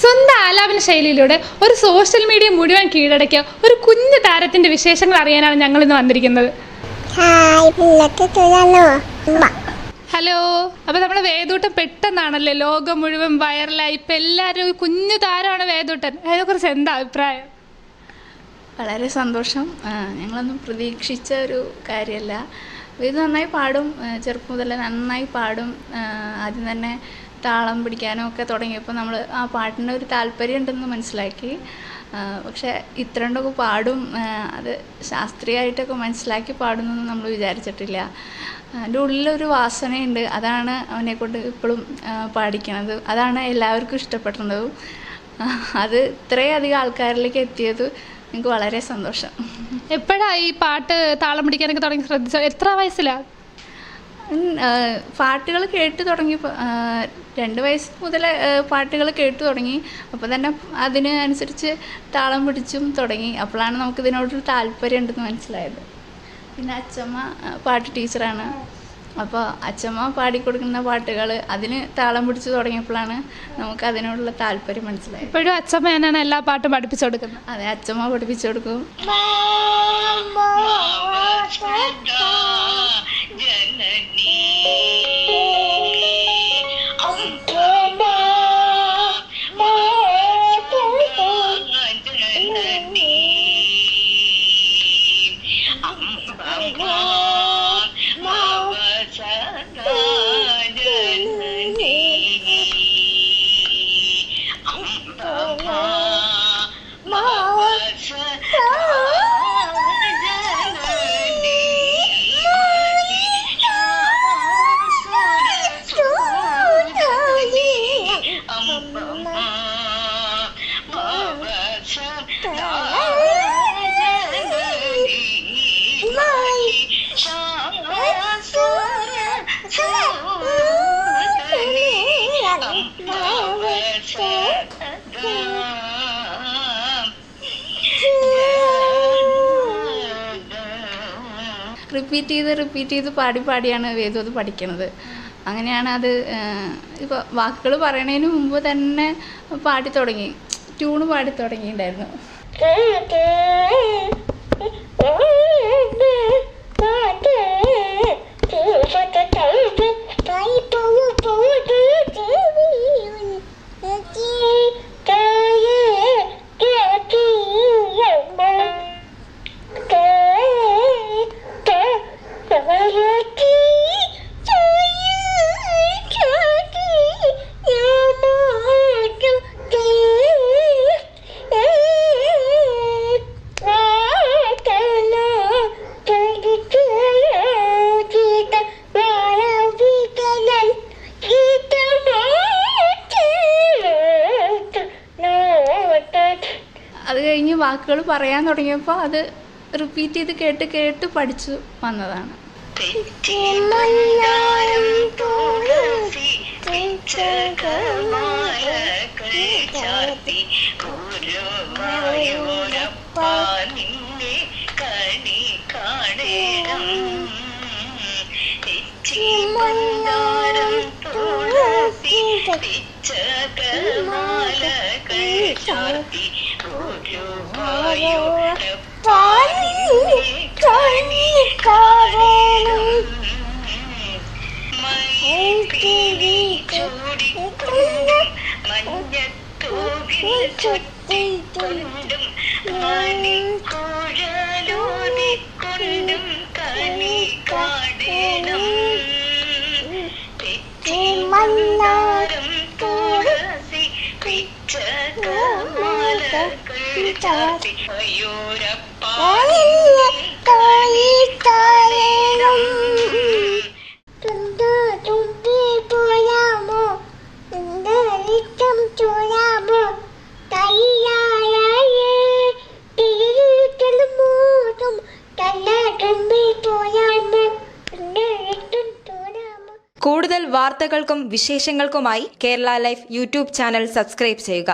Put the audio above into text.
സ്വന്തം ആലാപന ശൈലിയിലൂടെ ഒരു social media മുഴുവൻ കീഴടക്കിയ ഒരു കുഞ്ഞു താരത്തിന്റെ വിശേഷങ്ങൾ അറിയാനാണ് ഞങ്ങൾ ഇന്ന് വന്നിരിക്കുന്നത്. ഹലോ അപ്പൊ നമ്മുടെ വേദൂട്ടൻ പെട്ടെന്നാണല്ലേ ലോകം മുഴുവൻ വൈറലായി ഇപ്പൊ എല്ലാരും ഒരു കുഞ്ഞു താരമാണ് വേദൂട്ടൻ. അതിനെ കുറിച്ച് എന്താ അഭിപ്രായം? വളരെ സന്തോഷം. ഞങ്ങളൊന്നും പ്രതീക്ഷിച്ച ഒരു കാര്യമല്ല. ഇത് നന്നായി പാടും. ചെറുപ്പം മുതലേ നന്നായി പാടും. ആദ്യം തന്നെ താളം പിടിക്കാനും ഒക്കെ തുടങ്ങിയപ്പോൾ നമ്മൾ ആ പാട്ടിന് ഒരു താല്പര്യം ഉണ്ടെന്ന് മനസ്സിലാക്കി. പക്ഷേ ഇത്രണ്ടൊക്കെ പാടും അത് ശാസ്ത്രീയമായിട്ടൊക്കെ മനസ്സിലാക്കി പാടുന്നൊന്നും നമ്മൾ വിചാരിച്ചിട്ടില്ല. എന്റെ ഉള്ളിലൊരു വാസനയുണ്ട് അതാണ് അവനെ കൊണ്ട് ഇപ്പോഴും പാടിക്കണത്. അതാണ് എല്ലാവർക്കും ഇഷ്ടപ്പെടുന്നതും. അത് ഇത്രയധികം ആൾക്കാരിലേക്ക് എത്തിയത് എനിക്ക് വളരെ സന്തോഷം. എപ്പോഴാ ഈ പാട്ട് താളം പിടിക്കാനൊക്കെ തുടങ്ങി? ശ്രദ്ധിച്ചത് എത്ര വയസ്സിലാണ് പാട്ടുകൾ കേട്ട് തുടങ്ങി രണ്ട് വയസ്സ് മുതൽ പാട്ടുകൾ കേട്ടു തുടങ്ങി. അപ്പോൾ തന്നെ അതിന് അനുസരിച്ച് താളം പിടിച്ചും തുടങ്ങി. അപ്പോഴാണ് നമുക്ക് ഇതിനോടൊരു താല്പര്യം ഉണ്ടെന്ന് മനസ്സിലായത്. പിന്നെ അച്ചമ്മ പാട്ട് ടീച്ചറാണ്. അപ്പോൾ അച്ചമ്മ പാടിക്കൊടുക്കുന്ന പാട്ടുകൾ അതിന് താളം പിടിച്ച് തുടങ്ങിയപ്പോഴാണ് നമുക്ക് അതിനോടുള്ള താല്പര്യം മനസ്സിലായത്. ഇപ്പോഴും അച്ഛമ്മ തന്നെയാണ് എല്ലാ പാട്ടും പഠിപ്പിച്ചു കൊടുക്കുന്നത്. അതെ അച്ചമ്മ പഠിപ്പിച്ചു കൊടുക്കും. റിപ്പീറ്റ് ചെയ്ത് റിപ്പീറ്റ് ചെയ്ത് പാടി പാടിയാണ് വേദം അത് പഠിക്കണത്. അങ്ങനെയാണ് അത് ഇപ്പോൾ വാക്കുകൾ പറയണതിന് മുമ്പ് തന്നെ പാടി തുടങ്ങി. ട്യൂണ് പാടി തുടങ്ങിയിട്ടുണ്ടായിരുന്നു. അത് കഴിഞ്ഞ് വാക്കുകൾ പറയാൻ തുടങ്ങിയപ്പോൾ അത് റിപ്പീറ്റ് ചെയ്ത് കേട്ട് കേട്ട് പഠിച്ചു വന്നതാണ്. ചാർത്തി ചുറ്റിക്കൊണ്ടും മണിക്കൂഴലോതിക്കൊണ്ടും കണി കാടേണം തെറ്റി മന്നാരം തുളസി പിച്ച കമാ കൂടുതൽ വാർത്തകൾക്കും വിശേഷങ്ങൾക്കുമായി Kerala life YouTube channel subscribe ചെയ്യുക.